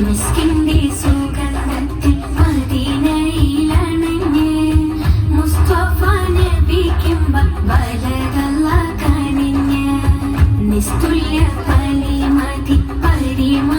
മുസ്കിന്റെ സുഗന്ധത്തിൽ മദീനയിലണഞ്ഞ് Mustafa നബിക്കും വലതല്ല കണിഞ്ഞ് നിസ്തുല്യ പരിമതി പരിമ